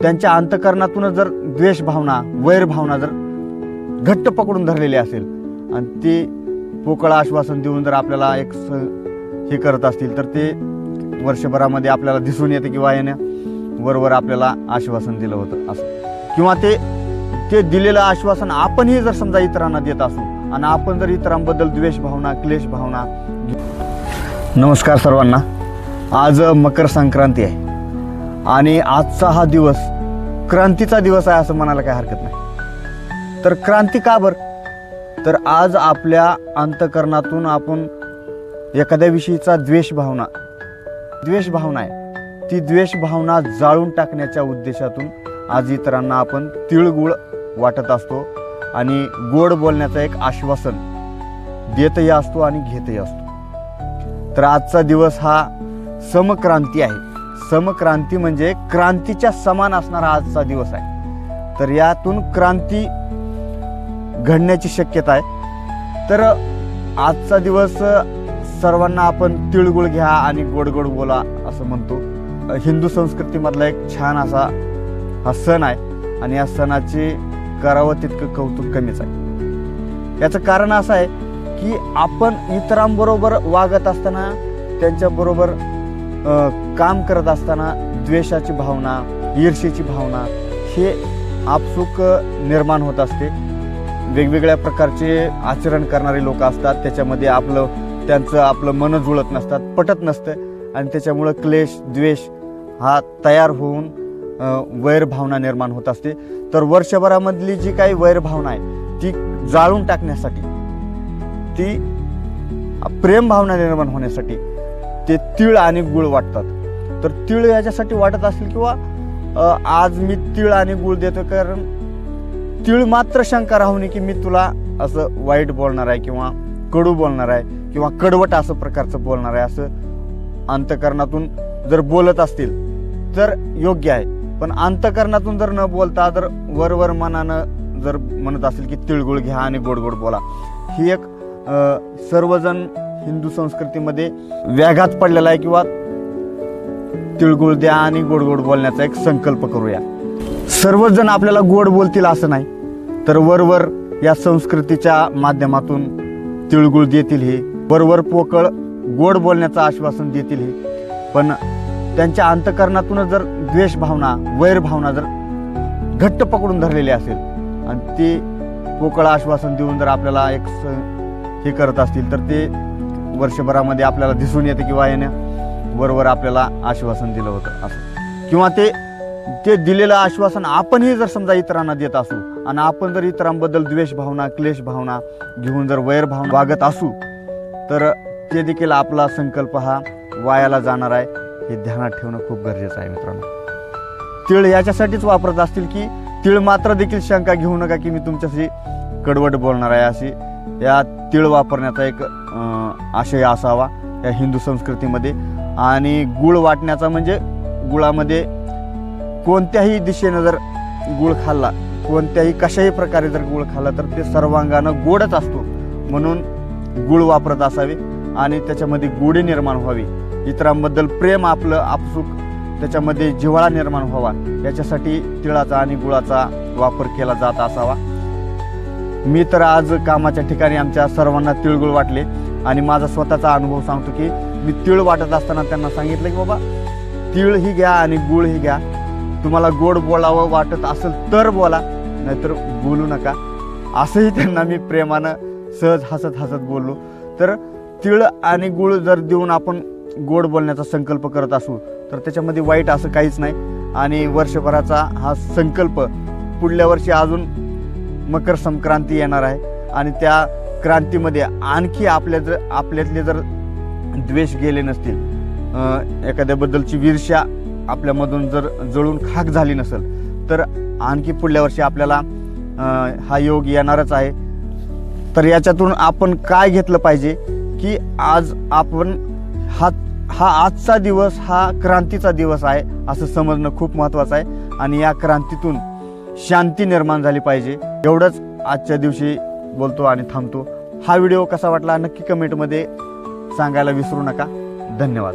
त्यांच्या अंतकरणातूनच जर द्वेष भावना जर घट्ट पकडून धरलेली असेल आणि ते पोकळ आश्वासन देऊन जर आपल्याला एक स हे करत असतील तर ते वर्षभरामध्ये आपल्याला दिसून येतं किंवा यानं वरवर आपल्याला आश्वासन दिलं होतं असं. किंवा ते ते दिलेलं आश्वासन आपणही जर समजा इतरांना देत असू आणि आपण जर इतरांबद्दल द्वेष भावना क्लेश भावना नमस्कार सर्वांना. आज मकर संक्रांती आहे. आणि आजचा हा दिवस क्रांतीचा दिवस आहे असं म्हणायला काही हरकत नाही. तर क्रांती का बरं? तर आज आपल्या अंतकरणातून आपण एखाद्या विषयीचा द्वेष भावना द्वेष भावना आहे. ती द्वेष भावना जाळून टाकण्याच्या उद्देशातून आज इतरांना आपण तिळगुळ वाटत असतो आणि गोड बोलण्याचं एक आश्वासन देतही असतो आणि घेतही असतो. तर आजचा दिवस हा समक्रांती आहे. समक्रांती म्हणजे क्रांतीच्या समान असणारा आजचा दिवस आहे. तर यातून क्रांती घडण्याची शक्यता आहे. तर आजचा दिवस सर्वांना आपण तिळगुळ घ्या आणि गोड गोड बोला असं म्हणतो. हिंदू संस्कृतीमधला एक छान असा हा सण आहे आणि या सणाचे करावं तितकं कौतुक कमीच आहे. याचं कारण असं आहे की आपण इतरांबरोबर वागत असताना त्यांच्याबरोबर काम करत असताना द्वेषाची भावना ईर्षेची भावना हे आपसुक निर्माण होत असते. वेगवेगळ्या प्रकारचे आचरण करणारे लोक असतात. त्याच्यामध्ये आपलं त्यांचं आपलं मन जुळत नसतात पटत नसतं. आणि त्याच्यामुळं क्लेश द्वेष हा तयार होऊन वैरभावना वैर भावना निर्माण होत असते. तर वर्षभरामधली जी काही वैर भावना आहे ती जाळून टाकण्यासाठी ती प्रेमभावना निर्माण होण्यासाठी ते तीळ आणि गुळ वाटतात. तर तीळ याच्यासाठी वाटत असेल किंवा आज मी तीळ आणि गुळ देतो कारण तीळ मात्र शंका राहू नये की मी तुला असं वाईट बोलणार आहे किंवा कडू बोलणार आहे किंवा कडवट असं प्रकारचं बोलणार आहे असं अंतकरणातून जर बोलत असतील तर योग्य आहे. पण अंतकरणातून जर न बोलता जर वरवर मनानं जर म्हणत असेल की तिळगुळ घ्या आणि गोड गोड बोला. ही एक सर्वजण हिंदू संस्कृतीमध्ये व्याघात पडलेला आहे किंवा तिळगुळ द्या आणि गोड गोड बोलण्याचा एक संकल्प करूया. सर्वच जण आपल्याला गोड बोलतील असं नाही तर वरवर या संस्कृतीच्या माध्यमातून तिळगुळ देतील हे. वरवर पोकळ गोड बोलण्याचं आश्वासन देतील हे. पण त्यांच्या अंतकरणातूनच जर द्वेषभावना वैरभावना जर घट्ट पकडून धरलेली असेल आणि ते पोकळ आश्वासन देऊन जर आपल्याला एक स हे करत असतील तर ते वर्षभरामध्ये आपल्याला दिसून येतं किंवा यानं बरोबर आपल्याला आश्वासन दिलं होतं असं. किंवा ते ते दिलेलं आश्वासन आपणही जर समजा इतरांना देत असू आणि आपण जर इतरांबद्दल द्वेष भावना क्लेश भावना घेऊन जर वैरभावना वागत असू तर ते देखील आपला संकल्प हा वायाला जाणार आहे हे ध्यानात ठेवणं खूप गरजेचं आहे मित्रांनो. तीळ याच्यासाठीच वापरत असतील की तीळ मात्र देखील शंका घेऊ नका की मी तुमच्याशी कडवट बोलणार आहे अशी. या तीळ वापरण्याचा एक आशय असावा या हिंदू संस्कृतीमध्ये. आणि गुळ वाटण्याचा म्हणजे गुळामध्ये कोणत्याही दिशेनं जर गुळ खाल्ला कोणत्याही कशाही प्रकारे जर गुळ खाल्ला तर ते सर्वांगानं गोडच असतो. म्हणून गुळ वापरत असावे आणि त्याच्यामध्ये गोडी निर्माण व्हावी. इतरांबद्दल प्रेम आपलं आपसुक त्याच्यामध्ये जिव्हाळा निर्माण व्हावा. याच्यासाठी तिळाचा आणि गुळाचा वापर केला जात असावा. मी तर आज कामाच्या ठिकाणी आमच्या सर्वांना तिळगुळ वाटले. आणि माझा स्वतःचा अनुभव सांगतो की मी तिळ वाटत असताना त्यांना सांगितलं की बाबा तीळ ही घ्या आणि गुळ ही घ्या. तुम्हाला गोड बोलावं वाटत असेल तर बोला नाहीतर बोलू नका. असंही त्यांना मी प्रेमानं सहज हसत हसत बोललो. तर तिळ आणि गुळ जर देऊन आपण गोड बोलण्याचा संकल्प करत असू तर त्याच्यामध्ये वाईट असं काहीच नाही. आणि वर्षभराचा हा संकल्प पुढल्या वर्षी अजून मकर संक्रांती येणार आहे. आणि त्या क्रांतीमध्ये आणखी आपल्या जर आपल्यातले जर द्वेष गेले नसतील एखाद्याबद्दलची वीरशा आपल्यामधून जर जळून खाक झाली नसेल तर आणखी पुढल्या वर्षी आपल्याला हा योग येणारच आहे. तर याच्यातून आपण काय घेतलं पाहिजे की आज आपण हा हा आजचा दिवस हा क्रांतीचा दिवस आहे असं समजणं खूप महत्त्वाचं आहे. आणि या क्रांतीतून शांती निर्माण झाली पाहिजे. एवढंच आजच्या दिवशी बोलतो आणि थांबतो. हा व्हिडिओ कसा वाटला नक्की कमेंटमध्ये सांगायला विसरू नका. धन्यवाद.